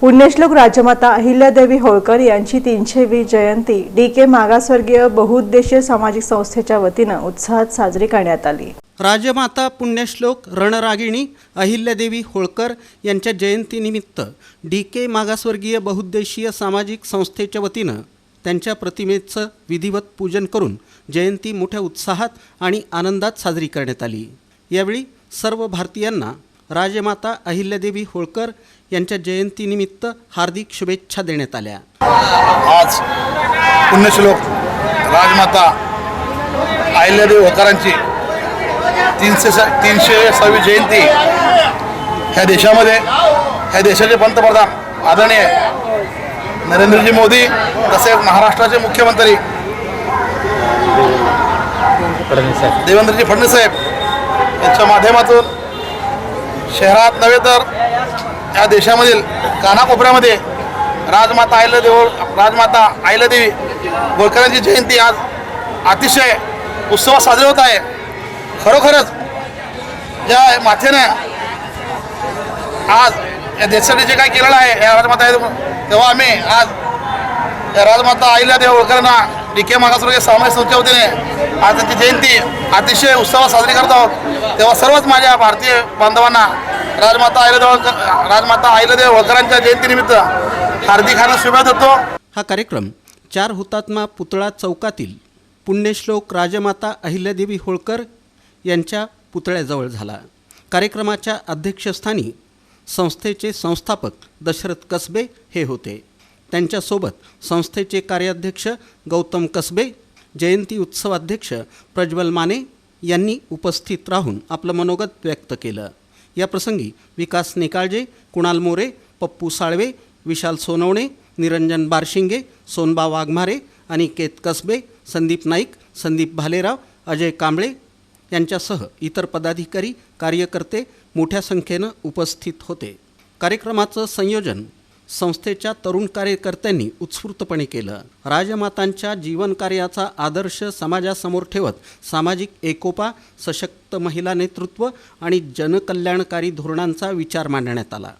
पुण्यश्लोक राजमाता अहिल्यादेवी होळकर यांची तीनशेवी जयंती डी के मागासवर्गीय बहुउद्देशीय सामाजिक संस्थेच्या वतीनं उत्साहात साजरी करण्यात आली. राजमाता पुण्यश्लोक रणरागिणी अहिल्यादेवी होळकर यांच्या जयंतीनिमित्त डी के मागासवर्गीय बहुउद्देशीय सामाजिक संस्थेच्या वतीनं त्यांच्या प्रतिमेचं विधिवत पूजन करून जयंती मोठ्या उत्साहात आणि आनंदात साजरी करण्यात आली. यावेळी सर्व भारतीयांना राजमाता अहिल्यादेवी होळकर यांच्या जयंतीनिमित्त हार्दिक शुभेच्छा देण्यात आल्या. आज पुण्यश्लोक राजमाता अहिल्यादेवी होकारांची तीनशे स तीनशे सहावी जयंती ह्या देशामध्ये ह्या देशाचे पंतप्रधान आदरणीय नरेंद्रजी मोदी तसेच महाराष्ट्राचे मुख्यमंत्री देवेंद्रजी फडणवीस साहेब यांच्या माध्यमातून शहरात नव्हे तर या देशामधील कानाकोपऱ्यामध्ये राजमाता अहिल्यादेवी राजमाता अहिल्यादेवी होळकरांची जयंती आज अतिशय उत्सवात साजरी होत आहे. खरोखरच या माथेने आज या देशासाठी जे काय केलेलं आहे या राजमाता तेव्हा आम्ही आज या राजमाता देव होळकरांना डी के मागासवर्गीय सामाजिक संस्थेच्या वतीने आज त्यांची जयंती अतिशय उत्सवात साजरी करत आहोत. तेव्हा सर्वच माझ्या भारतीय बांधवांना राजमाता आईलदेव राजमाता आईलदेव होळकरांच्या जयंतीनिमित्त हार्दिक हार्दिक शुभेच्छा देतो. हा कार्यक्रम चार हुतात्मा पुतळा चौकातील पुण्यश्लोक राजमाता अहिल्यादेवी होळकर यांच्या पुतळ्याजवळ झाला. कार्यक्रमाच्या अध्यक्षस्थानी संस्थेचे संस्थापक दशरथ कसबे हे होते. त्यांच्यासोबत संस्थेचे कार्याध्यक्ष गौतम कसबे जयंती उत्सवाध्यक्ष प्रज्वल माने यांनी उपस्थित राहून आपलं मनोगत व्यक्त केलं. याप्रसंगी विकास नेकाळजे कुणाल मोरे पप्पू साळवे विशाल सोनवणे निरंजन बारशिंगे सोनबा वाघमारे अनिकेत कसबे संदीप नाईक संदीप भालेराव अजय कांबळे यांच्यासह इतर पदाधिकारी कार्यकर्ते मोठ्या संख्येनं उपस्थित होते. कार्यक्रमाचं संयोजन संस्थेच्या तरुण कार्यकर्त्यांनी उत्स्फूर्तपणे केलं. राजमातांच्या जीवनकार्याचा आदर्श समाजासमोर ठेवत सामाजिक एकोपा सशक्त महिला नेतृत्व आणि जनकल्याणकारी धोरणांचा विचार मांडण्यात आला.